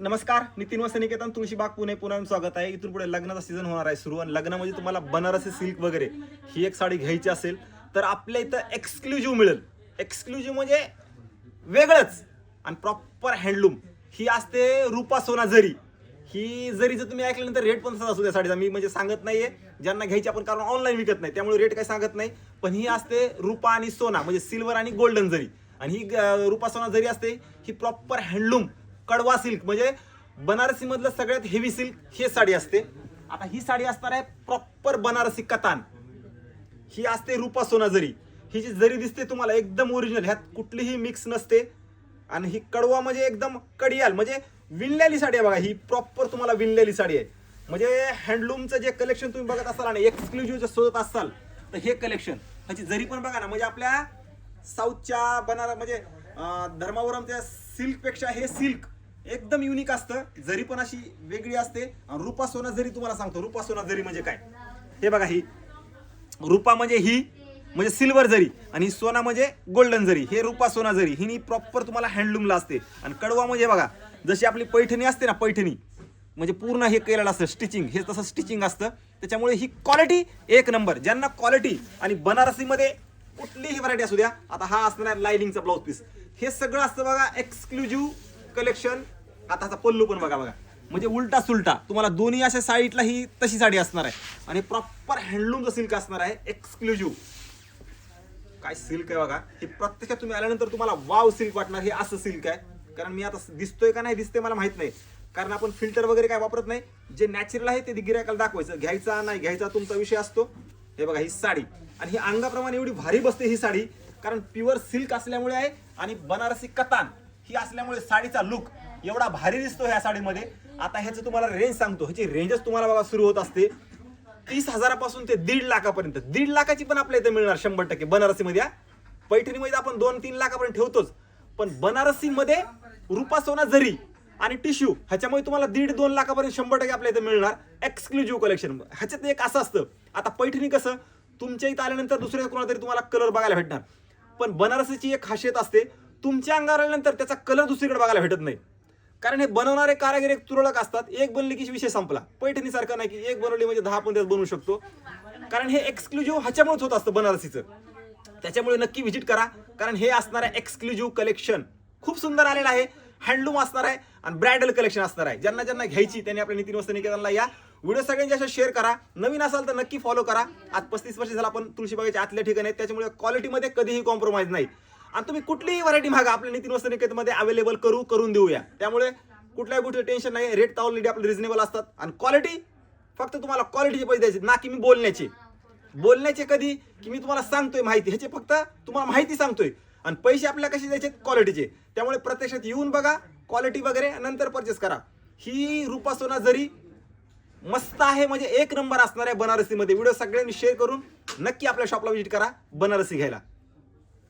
नमस्कार नितीन वसनिकेतन तुळशीबाग पुणे पुन्हा स्वागत आहे. इथून पुढे लग्नाचा सीझन होणार आहे सुरू. आणि लग्नामध्ये तुम्हाला बनारसी सिल्क वगैरे ही एक साडी घ्यायची असेल तर आपल्या इथं एक्सक्लुझिव्ह मिळेल. एक्सक्लुझिव्ह म्हणजे वेगळंच. आणि प्रॉपर हँडलूम ही असते रुपा सोना जरी. ही जरी जर तुम्ही ऐकल्यानंतर रेट पण असू द्या साडीचा. मी म्हणजे सांगत नाहीये. ज्यांना घ्यायची आपण कारण ऑनलाईन विकत नाही. त्यामुळे रेट काही सांगत नाही. पण ही असते रुपा आणि सोना म्हणजे सिल्वर आणि गोल्डन जरी. आणि ही रुपा सोना जरी असते ही प्रॉपर हँडलूम कडवा सिल्क म्हणजे बनारसी मधलं सगळ्यात हेवी सिल्क हे साडी असते. आता ही साडी असणार आहे प्रॉपर बनारसी कतान. ही असते रुपा सोना जरी. ही जी जरी दिसते तुम्हाला एकदम ओरिजिनल ह्यात कुठलीही मिक्स नसते. आणि ही कडवा म्हणजे एकदम कडियाल म्हणजे विणलेली साडी आहे बघा ही प्रॉपर तुम्हाला विणलेली साडी आहे. म्हणजे हँडलूमचं जे कलेक्शन तुम्ही बघत असाल आणि एक्सक्लुझिव्ह जर शोधत असाल तर हे कलेक्शन ह्याची जरी पण बघा ना म्हणजे आपल्या साऊथच्या बनार म्हणजे धर्मावरमच्या सिल्कपेक्षा हे सिल्क एकदम युनिक असतं. जरी पण अशी वेगळी असते. आणि रुपा सोना जरी तुम्हाला सांगतो रुपा सोना जरी म्हणजे काय? हे बघा ही. रुपा म्हणजे ही म्हणजे सिल्वर जरी. आणि सोना म्हणजे गोल्डन जरी. हे रुपा सोना जरी. ही प्रॉपर तुम्हाला हँडलूमला असते. आणि कडवा म्हणजे बघा जशी आपली पैठणी असते ना पैठणी म्हणजे पूर्ण हे केलेलं असतं स्टिचिंग हे तसं स्टिचिंग असतं. त्याच्यामुळे ही क्वालिटी एक नंबर ज्यांना क्वालिटी आणि बनारसीमध्ये कुठलीही व्हरायटी असू द्या आता हा असणार आहे लायनिंगचा ब्लाऊज पीस हे सगळं असतं बघा एक्सक्लुझिव्ह कलेक्शन आता पल्लू पण बघा बघा. म्हणजे उलटा सुलटा तुम्हाला दोन्ही अशा साईडला ही तशी साडी असणार आहे. आणि प्रॉपर हँडलूमचं सिल्क असणार आहे एक्सक्लुझिव्ह काय सिल्क आहे बघा. हे प्रत्यक्षात तुम्ही आल्यानंतर तुम्हाला वाव सिल्क वाटणार. हे असं सिल्क आहे. कारण मी आता दिसतोय का नाही दिसतोय मला माहीत नाही. कारण आपण फिल्टर वगैरे काय वापरत नाही. जे नॅचरल आहे ते गिरायकाला दाखवायचं. घ्यायचा नाही घ्यायचा तुमचा विषय असतो. हे बघा ही साडी. आणि ही अंगाप्रमाणे एवढी भारी बसते ही साडी. कारण प्युअर सिल्क असल्यामुळे आहे आणि बनारसी कतान. ही असल्यामुळे साडीचा लुक एवढा भारी दिसतो ह्या साडीमध्ये. आता ह्याचं तुम्हाला रेंज सांगतो. ह्याची रेंजच तुम्हाला बघा सुरू होत असते. तीस हजारापासून ते दीड लाखापर्यंत. दीड लाखाची पण आपल्या इथे मिळणार शंभर टक्के. बनारसीमध्ये पैठणीमध्ये आपण दोन तीन लाखापर्यंत ठेवतोच. पण बनारसीमध्ये रुपा सोना जरी आणि टिश्यू ह्याच्यामुळे तुम्हाला दीड दोन लाखापर्यंत शंभर टक्के आपल्या इथे मिळणार. एक्सक्लुझिव्ह कलेक्शन ह्याच्यात एक असं असतं. आता पैठणी कसं? तुमच्या इथं आल्यानंतर दुसऱ्या कोणाला तरी तुम्हाला कलर बघायला भेटणार. पण बनारसीची एक खासियत असते. तुमच्या अंगावर आल्यानंतर त्याचा कलर दुसरीकडे बघायला भेटत नाही. कारण हे बनवणारे कारागीर एक तुरळक असतात एक बनली की विषय संपला. पैठणीसारखं नाही की एक बनवली म्हणजे दहा पण बनवू शकतो. कारण हे एक्सक्लुझिव्ह ह्याच्यामुळेच होत असतं बनारसीचं. त्याच्यामुळे नक्की व्हिजिट करा. कारण हे असणार आहे एक्सक्लुझिव्ह कलेक्शन खूप सुंदर आलेलं आहे. हँडलूम असणार आहे आणि ब्रायडल कलेक्शन असणार आहे. ज्यांना ज्यांना घ्यायची त्यांनी आपल्या नितीन वस्त्र निकेतनला या. व्हिडिओ सगळ्यांच्या अशा शेअर करा. नवीन असाल तर नक्की फॉलो करा. आज पस्तीस वर्ष झाला आपण तुळशीबागेच्या आतल्या ठिकाणी आहेत. त्याच्यामुळे क्वालिटीमध्ये कधीही कॉम्प्रोमाइज नाही. आणि तुम्ही कुठलीही व्हरायटी मागा आपल्या नितीन वस्तनिकेतमध्ये अवेलेबल करू करून देऊया. त्यामुळे कुठल्याही कुठलं टेन्शन नाही रेट तर ऑलरेडी आपले रिझनेबल असतात. आणि क्वालिटी फक्त तुम्हाला क्वालिटीचे पैसे द्यायचे ना की मी बोलण्याचे. बोलण्याचे कधी? की मी तुम्हाला सांगतोय माहिती. ह्याचे फक्त तुम्हाला माहिती सांगतोय. आणि पैसे आपल्याला कसे द्यायचे क्वालिटीचे त्यामुळे प्रत्यक्षात येऊन बघा क्वालिटी वगैरे नंतर परचेस करा. ही रुपा सोना जरी मस्त आहे म्हणजे एक नंबर असणार आहे बनारसीमध्ये. व्हिडिओ सगळ्यांनी शेअर करून नक्की आपल्या शॉपला व्हिजिट करा बनारसी घ्यायला.